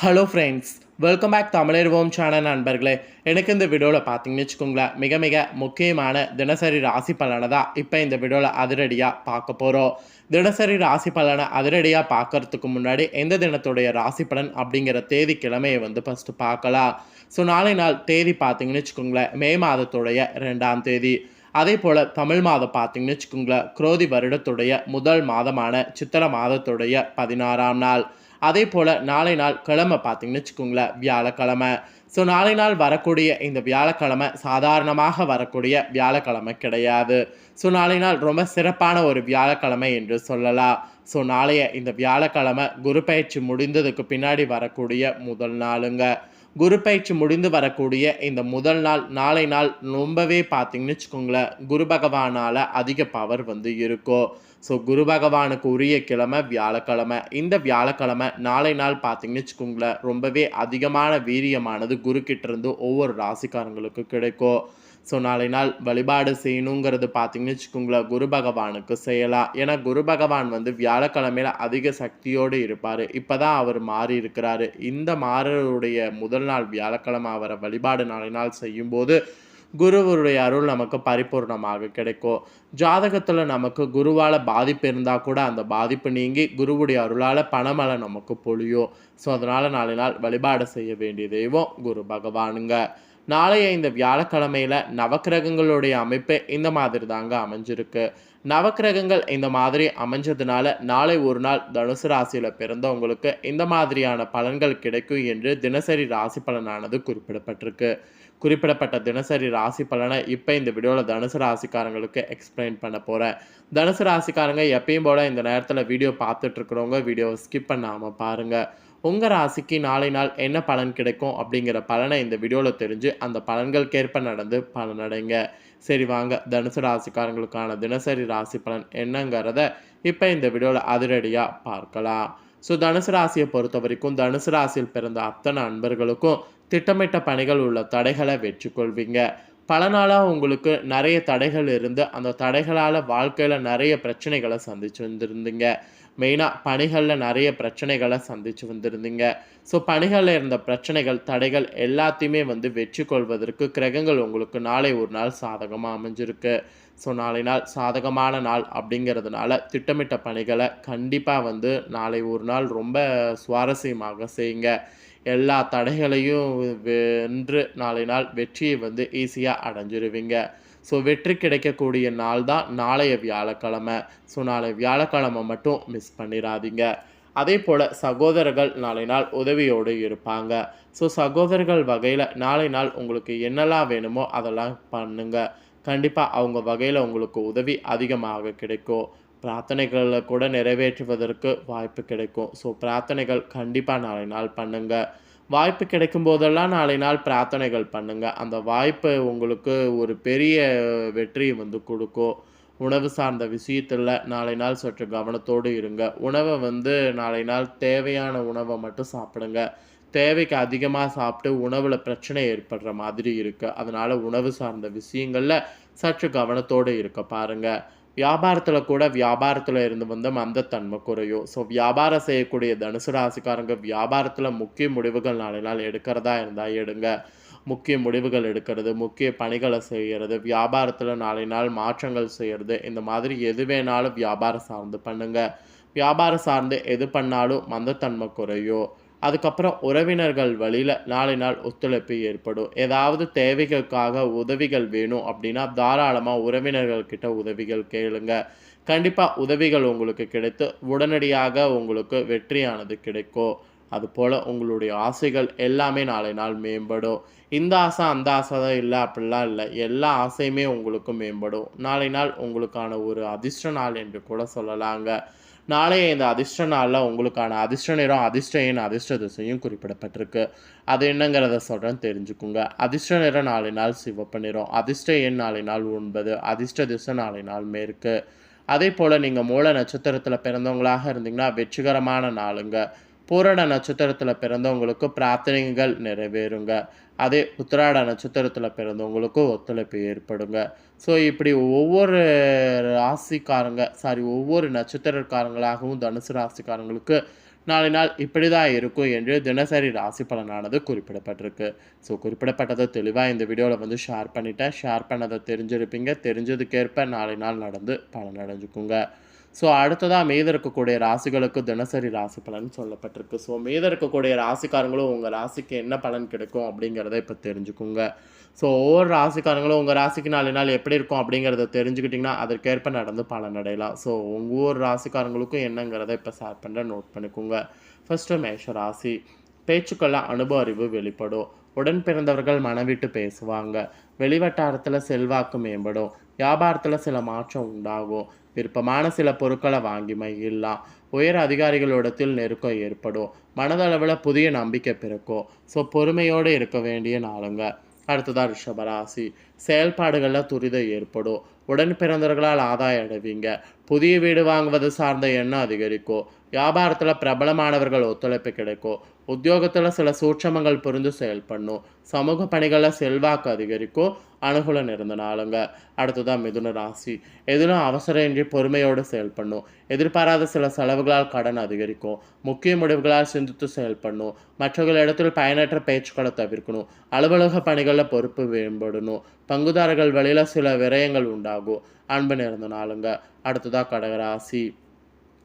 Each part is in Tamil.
ஹலோ ஃப்ரெண்ட்ஸ் வெல்கம் பேக் தமிழர்வோம் சேனல் நண்பர்களே. எனக்கு இந்த வீடியோவில் பார்த்தீங்கன்னு வச்சுக்கோங்களேன் மிக மிக முக்கியமான தினசரி ராசி பலனை தான் இப்போ இந்த வீடியோவில் அதிரடியாக பார்க்க போகிறோம் தினசரி ராசி பலனை அதிரடியாக பார்க்கறதுக்கு முன்னாடி எந்த தினத்துடைய ராசி பலன் அப்படிங்கிற தேதி கிழமையை வந்து ஃபஸ்ட்டு பார்க்கலாம். ஸோ நாளை நாள் தேதி பார்த்தீங்கன்னு வச்சுக்கோங்களேன் மே மாதத்துடைய ரெண்டாம் தேதி. அதே போல் தமிழ் மாதம் பார்த்தீங்கன்னு வச்சுக்கோங்களேன் குரோதி வருடத்துடைய முதல் மாதமான சித்திர மாதத்துடைய பதினாறாம் நாள். அதே போல் நாளை நாள் கிழமை பார்த்தீங்கன்னு வச்சுக்கோங்களேன் வியாழக்கிழமை. ஸோ நாளை நாள் வரக்கூடிய இந்த வியாழக்கிழமை சாதாரணமாக வரக்கூடிய வியாழக்கிழமை கிடையாது. ஸோ நாளை நாள் ரொம்ப சிறப்பான ஒரு வியாழக்கிழமை என்று சொல்லலாம். ஸோ நாளைய இந்த வியாழக்கிழமை குரு பயிற்சி முடிந்ததுக்கு பின்னாடி வரக்கூடிய முதல் நாளுங்க. குரு பயிற்சி முடிந்து வரக்கூடிய இந்த முதல் நாள் நாளை நாள் ரொம்பவே பார்த்தீங்கன்னு வச்சுக்கோங்களேன் குரு பகவானால் அதிக பவர் வந்து இருக்கும். ஸோ குரு பகவானுக்கு உரிய கிழமை வியாழக்கிழமை. இந்த வியாழக்கிழமை நாளை நாள் பார்த்தீங்கன்னு வச்சுக்கோங்களேன் ரொம்பவே அதிகமான வீரியமானது குரு இருந்து ஒவ்வொரு ராசிக்காரங்களுக்கு கிடைக்கும். ஸோ நாளை நாள் வழிபாடு செய்யணுங்கிறது பார்த்தீங்கன்னு வச்சுக்கோங்களேன் குரு பகவானுக்கு செய்யலாம். ஏன்னா குரு பகவான் வந்து வியாழக்கிழமையில் அதிக சக்தியோடு இருப்பார். இப்போ தான் அவர் மாறி இருக்கிறாரு. இந்த மாறருடைய முதல் நாள் வியாழக்கிழமை அவரை வழிபாடு நாளை நாள் செய்யும்போது குருவருடைய அருள் நமக்கு பரிபூர்ணமாக கிடைக்கும். ஜாதகத்தில் நமக்கு குருவால் பாதிப்பு இருந்தால் கூட அந்த பாதிப்பு நீங்கி குருவுடைய அருளால் பணமழை நமக்கு பொழியும். ஸோ அதனால் நாளை நாள் வழிபாடு செய்ய வேண்டிய தெய்வம் குரு பகவானுங்க. நாளைய இந்த வியாழக்கிழமையில நவக்கிரகங்களுடைய அமைப்பு இந்த மாதிரி தாங்க அமைஞ்சிருக்கு. நவக்கிரகங்கள் இந்த மாதிரி அமைஞ்சதுனால நாளை ஒரு நாள் தனுசு ராசியில் பிறந்தவங்களுக்கு இந்த மாதிரியான பலன்கள் கிடைக்கும் என்று தினசரி ராசி பலனானது குறிப்பிடப்பட்டிருக்கு. குறிப்பிடப்பட்ட தினசரி ராசி பலனை இப்போ இந்த வீடியோவில் தனுசு ராசிக்காரங்களுக்கு எக்ஸ்பிளைன் பண்ண போகிறேன் தனுசு ராசிக்காரங்க எப்பயும் போல இந்த நேரத்தில் வீடியோ பார்த்துட்ருக்குறவங்க வீடியோவை ஸ்கிப் பண்ணாமல் பாருங்கள் உங்கள் ராசிக்கு நாளை நாள் என்ன பலன் கிடைக்கும் அப்படிங்கிற பலனை இந்த வீடியோவில் தெரிஞ்சு அந்த பலன்களுக்கேற்ப நடந்து பலனடைங்க சரி வாங்க. தனுசு ராசிக்காரங்களுக்கான தினசரி ராசி பலன் என்னங்கிறத இப்போ இந்த வீடியோவில் அதிரடியாக பார்க்கலாம். ஸோ தனுசு ராசியை பொறுத்த வரைக்கும் தனுசு ராசியில் பிறந்த அத்தனை அன்பர்களுக்கும் திட்டமிட்ட பணிகள் உள்ள தடைகளை வெற்றி கொள்வீங்க பல நாளாக உங்களுக்கு நிறைய தடைகள் இருந்து அந்த தடைகளால் வாழ்க்கையில் நிறைய பிரச்சனைகளை சந்திச்சு வந்திருந்தீங்க மெயினாக பணிகளில் நிறைய பிரச்சனைகளை சந்தித்து வந்திருந்தீங்க. ஸோ பணிகளில் இருந்த பிரச்சனைகள் தடைகள் எல்லாத்தையுமே வந்து வெற்றி கொள்வதற்கு கிரகங்கள் உங்களுக்கு நாளை ஒரு நாள் சாதகமாக அமைஞ்சிருக்கு. ஸோ நாளை நாள் சாதகமான நாள் அப்படிங்கிறதுனால திட்டமிட்ட பணிகளை கண்டிப்பாக வந்து நாளை ஒரு நாள் ரொம்ப சுவாரஸ்யமாக செய்யுங்க. எல்லா தடைகளையும் வென்று நாளை நாள் வெற்றியை வந்து ஈஸியாக அடைஞ்சிருவீங்க. ஸோ வெற்றி கிடைக்கக்கூடிய நாள் தான் நாளைய வியாழக்கிழமை. ஸோ நாளை வியாழக்கிழமை மட்டும் மிஸ் பண்ணிடாதீங்க அதே போல் சகோதரர்கள் நாளை நாள் உதவியோடு இருப்பாங்க. ஸோ சகோதரர்கள் வகையில் நாளை நாள் உங்களுக்கு என்னெல்லாம் வேணுமோ அதெல்லாம் பண்ணுங்கள் கண்டிப்பாக அவங்க வகையில் உங்களுக்கு உதவி அதிகமாக கிடைக்கும். பிரார்த்தனைகளை கூட நிறைவேற்றுவதற்கு வாய்ப்பு கிடைக்கும். ஸோ பிரார்த்தனைகள் கண்டிப்பாக நாளை நாள் பண்ணுங்கள் வாய்ப்பு கிடைக்கும் போதெல்லாம் நாளை நாள் பிரார்த்தனைகள் பண்ணுங்கள் அந்த வாய்ப்பு உங்களுக்கு ஒரு பெரிய வெற்றியை வந்து கொடுக்கும். உணவு சார்ந்த விஷயத்தில் நாளை நாள் சற்று கவனத்தோடு இருங்க. உணவை வந்து நாளை நாள் தேவையான உணவை மட்டும் சாப்பிடுங்க. தேவைக்கு அதிகமாக சாப்பிட்டு உணவில் பிரச்சனை ஏற்படுற மாதிரி இருக்குது அதனால் உணவு சார்ந்த விஷயங்களில் சற்று கவனத்தோடு இருக்க பாருங்கள் வியாபாரத்தில் கூட வியாபாரத்தில் இருந்து வந்து மந்தத்தன்மை குறையும். ஸோ வியாபாரம் செய்யக்கூடிய தனுசு ராசிக்காரங்க வியாபாரத்தில் முக்கிய முடிவுகள் நாளை நாள் எடுக்கிறதா இருந்தால் எடுங்க. முக்கிய முடிவுகள் எடுக்கிறது முக்கிய பணிகளை செய்கிறது வியாபாரத்தில் நாளை நாள் மாற்றங்கள் செய்கிறது இந்த மாதிரி எது வேணாலும் வியாபாரம் சார்ந்து பண்ணுங்கள் வியாபாரம் சார்ந்து எது பண்ணாலும் மந்தத்தன்மை குறையும். அதுக்கப்புறம் உறவினர்கள் வழியில் நாளை நாள் ஒத்துழைப்பு ஏற்படும். ஏதாவது தேவைகளுக்காக உதவிகள் வேணும் அப்படின்னா தாராளமாக உறவினர்கள்கிட்ட உதவிகள் கேளுங்க. கண்டிப்பாக உதவிகள் உங்களுக்கு கிடைத்து உடனடியாக உங்களுக்கு வெற்றியானது கிடைக்கும். அதுபோல் உங்களுடைய ஆசைகள் எல்லாமே நாளை நாள் மேம்படும். இந்த ஆசை அந்த ஆசை தான் இல்லை அப்படிலாம் இல்லை. எல்லா ஆசையுமே உங்களுக்கு மேம்படும். நாளை நாள் உங்களுக்கான ஒரு அதிர்ஷ்ட நாள் என்று கூட சொல்லலாங்க. நாளைய இந்த அதிர்ஷ்ட நாளில் உங்களுக்கான அதிர்ஷ்ட நிறம் அதிர்ஷ்ட எண் அதிர்ஷ்ட திசையும் குறிப்பிடப்பட்டிருக்கு. அது என்னங்கிறத சொல்கிறேன் தெரிஞ்சுக்குங்க. அதிர்ஷ்ட நிறம் நாளை நாள் சிவப்பு நிறம் அதிர்ஷ்ட எண் நாளை நாள் ஒன்பது அதிர்ஷ்ட திசை நாளை நாள் மேற்கு. அதே போல் நீங்கள் மூல நட்சத்திரத்தில் பிறந்தவங்களாக இருந்தீங்கன்னா வெற்றிகரமான நாளுங்க. பூரட நட்சத்திரத்தில் பிறந்தவங்களுக்கு பிரார்த்தனைகள் நிறைவேறுங்க. அதே உத்திராட நட்சத்திரத்தில் பிறந்தவங்களுக்கும் ஒத்துழைப்பு ஏற்படுங்க. ஸோ இப்படி ஒவ்வொரு ராசிக்காரங்க சாரி ஒவ்வொரு நட்சத்திரக்காரங்களாகவும் தனுசு ராசிக்காரங்களுக்கு நாளை நாள் இப்படி தான் இருக்கும் என்று தினசரி ராசி பலனானது குறிப்பிடப்பட்டிருக்கு. ஸோ குறிப்பிடப்பட்டதை தெளிவாக இந்த வீடியோவில் வந்து ஷேர் பண்ணிட்டேன். ஷேர் பண்ணதை தெரிஞ்சிருப்பீங்க. தெரிஞ்சதுக்கேற்ப நாளை நாள் நடந்து பலன் அடைஞ்சுக்குங்க ஸோ அடுத்ததாக மீத இருக்கக்கூடிய ராசிகளுக்கு தினசரி ராசி பலன் சொல்லப்பட்டிருக்கு. ஸோ மீத இருக்கக்கூடிய ராசிக்காரங்களும் உங்கள் ராசிக்கு என்ன பலன் கிடைக்கும் அப்படிங்கிறத இப்போ தெரிஞ்சுக்குங்க. ஸோ ஒவ்வொரு ராசிக்காரங்களும் உங்கள் ராசிக்கு நாலு நாள் எப்படி இருக்கும் அப்படிங்கிறத தெரிஞ்சுக்கிட்டிங்கன்னா அதற்கேற்ப நடந்து பலன் அடையலாம். ஸோ உங்கள் ஒவ்வொரு ராசிக்காரங்களுக்கும் என்னங்கிறத இப்போ ஷேர் பண்ணுற நோட் பண்ணிக்கோங்க. ஃபஸ்ட்டு மேஷ ராசி. பேச்சுக்கள்ல அனுபவ அறிவு வெளிப்படும். உடன் பிறந்தவர்கள் மனவிட்டு பேசுவாங்க. வெளிவட்டாரத்தில் செல்வாக்கு மேம்படும். வியாபாரத்தில் சில மாற்றம் உண்டாகும். விருப்பமான சில பொருட்களை வாங்கி மகிழலாம். உயர் அதிகாரிகளிடத்தில் நெருக்கம் ஏற்படும். மனதளவில் புதிய நம்பிக்கை பிறக்கும். ஸோ பொறுமையோடு இருக்க வேண்டிய நாளுங்க. அடுத்ததாக ரிஷபராசி. செயல்பாடுகளில் துரிதம் ஏற்படும். உடன் பிறந்தவர்களால் ஆதாயம் அடைவீங்க. புதிய வீடு வாங்குவது சார்ந்த எண்ணம் அதிகரிக்கும். வியாபாரத்தில் பிரபலமானவர்கள் ஒத்துழைப்பு கிடைக்கும். உத்தியோகத்தில் சில சூட்சமங்கள் புரிந்து செயல்படணும். சமூக பணிகளில் செல்வாக்கு அதிகரிக்கும். அனுகூலம் இருந்த நாளுங்க. அடுத்ததான் மிதுன ராசி. எதிலும் அவசரமின்றி பொறுமையோடு செயல்படணும். எதிர்பாராத சில செலவுகளால் கடன் அதிகரிக்கும். முக்கிய முடிவுகளால் சிந்தித்து செயல்படணும். மற்றவர்களிடத்தில் பயனற்ற பேச்சுக்களை தவிர்க்கணும். அலுவலக பணிகளில் பொறுப்பு மேம்படணும். பங்குதாரர்கள் வழியில் சில விரயங்கள் உண்டாகும். அன்பு நிறந்த நாளுங்க. அடுத்ததாக கடகராசி.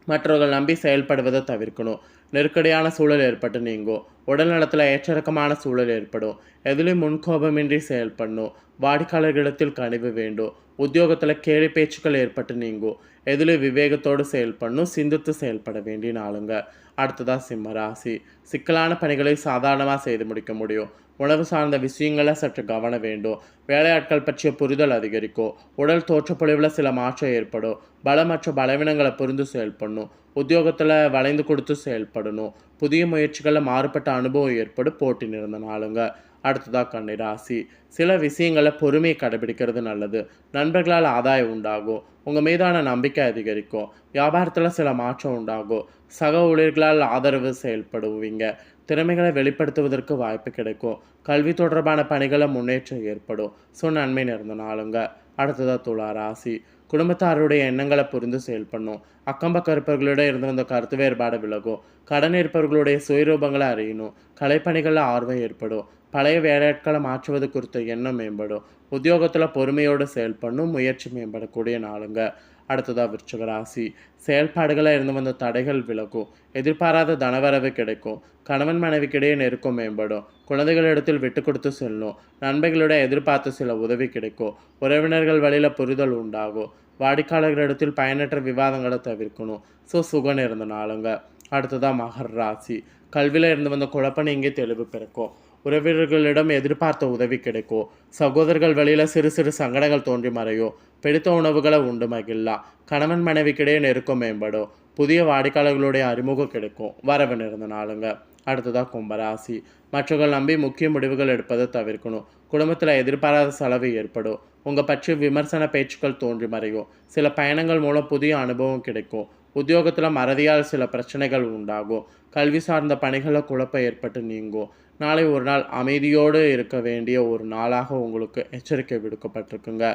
மற்றவர்கள் நம்பி செயல்படுவதை தவிர்க்கணும். நெருக்கடியான சூழல் ஏற்பட்டு நீங்கும். உடல்நலத்தில் ஏற்றிறக்கமான சூழல் ஏற்படும். எதிலும் முன்கோபமின்றி செயல்படணும். வாடிக்கையாளர்களிடத்தில் கனிவு வேண்டும். உத்தியோகத்தில் கேலி பேச்சுக்கள் ஏற்பட்டு நீங்கும். எதிலும் விவேகத்தோடு செயல்படணும். சிந்தித்து செயல்பட வேண்டிய நாளுங்க. அடுத்ததாக சிம்மராசி சிக்கலான பணிகளை சாதாரணமாக செய்து முடிக்க முடியும். உணவு சார்ந்த விஷயங்களை சற்று கவன வேண்டும். வேலையாட்கள் பற்றிய புரிதல் அதிகரிக்கும். உடல் தோற்றப்பொழிவில் சில மாற்றம் ஏற்படும். பலம் மற்றும் பலவீனங்களை புரிந்து செயல்படணும். உத்தியோகத்தில் வளைந்து கொடுத்து செயல்படணும். புதிய முயற்சிகளில் மாறுபட்ட அனுபவம் ஏற்படும் போட்டி நிறந்த நாளுங்க. அடுத்ததாக கன்னிராசி சில விஷயங்களை பொறுமையை கடைபிடிக்கிறது நல்லது. நண்பர்களால் ஆதாயம் உண்டாகும். உங்கள் மீதான நம்பிக்கை அதிகரிக்கும். வியாபாரத்தில் சில மாற்றம் உண்டாகும். சக ஊழியர்களால் ஆதரவு செயல்படுவீங்க. திறமைகளை வெளிப்படுத்துவதற்கு வாய்ப்பு கிடைக்கும். கல்வி தொடர்பான பணிகளை முன்னேற்றம் ஏற்படும். ஸோ நன்மை நிறந்த நாளுங்க. அடுத்ததாக துளா ராசி. குடும்பத்தாருடைய எண்ணங்களை புரிந்து செயல்படணும். அக்கம்பக்கம் இருப்பவர்களிடம் இருந்து வந்த கருத்து வேறுபாடு விலகும். கடன் இருப்பவர்களுடைய சுயரூபங்களை அறியணும். கலைப்பணிகளில் ஆர்வம் ஏற்படும். பழைய வேலையாட்களை மாற்றுவது குறித்த எண்ணம் மேம்படும். உத்தியோகத்தில் பொறுமையோடு செயல்படணும். முயற்சி மேம்படக்கூடிய நாளுங்க. அடுத்ததாக விருச்சக ராசி செயல்பாடுகளில் இருந்து வந்த தடைகள் விலகும் எதிர்பாராத தனவரவு கிடைக்கும் கணவன் மனைவிக்கிடையே நெருக்கம் மேம்படும் குழந்தைகளிடத்தில் விட்டு கொடுத்து செல்லணும் நண்பர்களிட எதிர்பார்த்து சில உதவி கிடைக்கும் உறவினர்கள் வழியில் புரிதல் உண்டாகும் வாடிக்கையாளர்களிடத்தில் பயனற்ற விவாதங்களை தவிர்க்கணும் ஸோ சுகம் இருந்த நாளுங்க அடுத்ததாக மகர் ராசி கல்வியில் இருந்து வந்த குழப்பம் இங்கே தெளிவு பிறக்கும் உறவினர்களிடம் எதிர்பார்த்த உதவி கிடைக்கும் சகோதரர்கள் வழியில் சிறு சிறு சங்கடங்கள் தோன்றி மறையும் பிடித்த உணவுகளை உண்டு மகிழலாம் கணவன் மனைவிக்கிடையே நெருக்கம் மேம்படும் புதிய வாடிக்கையாளர்களுடைய அறிமுகம் கிடைக்கும் வரவு நிறந்த நாளுங்க. அடுத்ததாக கும்பராசி. மற்றவர்கள் நம்பி முக்கிய முடிவுகள் எடுப்பதை தவிர்க்கணும். குடும்பத்தில் எதிர்பாராத செலவு ஏற்படும் உங்கள் பற்றி விமர்சன பேச்சுக்கள் தோன்றி மறையும் சில பயணங்கள் மூலம் புதிய அனுபவம் கிடைக்கும் உத்தியோகத்தில் மறதியால் சில பிரச்சனைகள் உண்டாகும் கல்வி சார்ந்த பணிகளில் குழப்பம் ஏற்பட்டு நீங்கும் நாளை ஒரு நாள் அமைதியோடு இருக்க வேண்டிய ஒரு நாளாக உங்களுக்கு எச்சரிக்கை விடுக்கப்பட்டிருக்குங்க.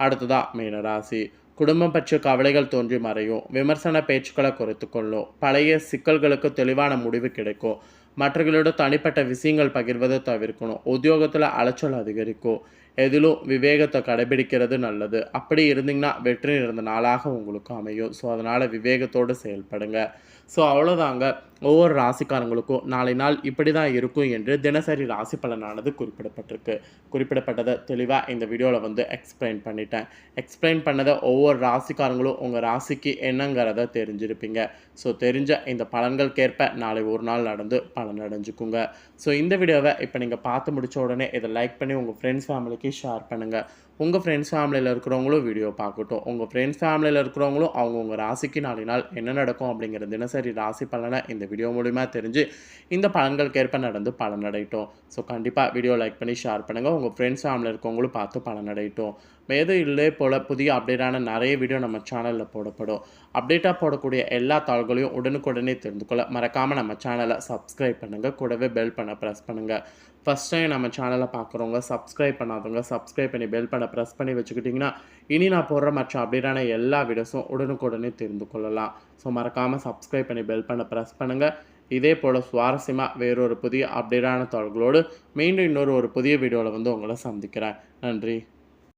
அடுத்ததாக மீனராசி. குடும்பம் பற்றிய கவலைகள் தோன்றி மறையும். விமர்சன பேச்சுக்களை குறைத்து கொள்ளும். பழைய சிக்கல்களுக்கு தெளிவான முடிவு கிடைக்கும். மற்றவர்களோட தனிப்பட்ட விஷயங்கள் பகிர்வதை தவிர்க்கணும். உத்தியோகத்தில் அலைச்சல் அதிகரிக்கும். எதிலும் விவேகத்தை கடைபிடிக்கிறது நல்லது. அப்படி இருந்தீங்கன்னா வெற்றி இருந்த நாளாக உங்களுக்கு அமையும். ஸோ அதனால் விவேகத்தோடு செயல்படுங்க. ஸோ அவ்வளோதாங்க ஒவ்வொரு ராசிக்காரங்களுக்கும் நாளை நாள் இப்படி தான் இருக்கும் என்று தினசரி ராசி பலனானது குறிப்பிடப்பட்டிருக்கு. குறிப்பிடப்பட்டதை தெளிவாக இந்த வீடியோவில் வந்து எக்ஸ்பிளைன் பண்ணிட்டேன். எக்ஸ்பிளைன் பண்ணதை ஒவ்வொரு ராசிக்காரங்களும் உங்கள் ராசிக்கு என்னங்கிறத தெரிஞ்சிருப்பீங்க. ஸோ தெரிஞ்ச இந்த பலன்களுக்கேற்ப நாளை ஒரு நாள் நடந்து பலன் அடைஞ்சுக்குங்க. ஸோ இந்த வீடியோவை இப்போ நீங்கள் பார்த்து முடிச்ச உடனே இதை லைக் பண்ணி உங்கள் ஃப்ரெண்ட்ஸ் ஃபேமிலிக்கு ஷேர் பண்ணுங்கள் உங்கள் ஃப்ரெண்ட்ஸ் ஃபேமிலியில் இருக்கிறவங்களும் வீடியோ பார்க்கட்டும். உங்கள் ஃப்ரெண்ட்ஸ் ஃபேமிலியில் இருக்கிறவங்களும் அவங்கவுங்க ராசிக்கு நாளை நாள் என்ன நடக்கும் அப்படிங்கிற தினசரி ராசி பலனை இந்த வீடியோ மூலிமா தெரிஞ்சு இந்த பலன்களுக்கேற்ப நடந்து பலன் ஸோ கண்டிப்பாக வீடியோ லைக் பண்ணி ஷேர் பண்ணுங்கள் உங்கள் ஃப்ரெண்ட்ஸ் ஃபேமிலியில் இருக்கவங்களும் பார்த்து பலன் அடையட்டும் மேதும் இல்லை போல் புதிய அப்டேட்டான நிறைய வீடியோ நம்ம சேனலில் போடப்படும். அப்டேட்டாக போடக்கூடிய எல்லா தாள்களையும் உடனுக்குடனே தெரிந்து கொள்ள மறக்காமல் நம்ம சேனலை சப்ஸ்கிரைப் பண்ணுங்கள் கூடவே பெல் பண்ண ப்ரெஸ் பண்ணுங்கள் ஃபஸ்ட் டைம் நம்ம சேனலை பார்க்குறவங்க சப்ஸ்கிரைப் பண்ணாதவங்க சப்ஸ்கிரைப் பண்ணி பெல் பண்ண ப்ரெஸ் பண்ணி வச்சுக்கிட்டிங்கன்னா இனி நான் போடுற மற்ற அப்டேட்டான எல்லா வீடியோஸும் உடனுக்குடனே தெரிந்து கொள்ளலாம். ஸோ மறக்காமல் சப்ஸ்கிரைப் பண்ணி பெல் பண்ண ப்ரெஸ் பண்ணுங்கள் இதே போல் சுவாரஸ்யமாக வேறொரு புதிய அப்டேட்டான தகவல்களோடு மீண்டும் இன்னொரு ஒரு புதிய வீடியோவில் வந்து உங்களை சந்திக்கிறேன். நன்றி.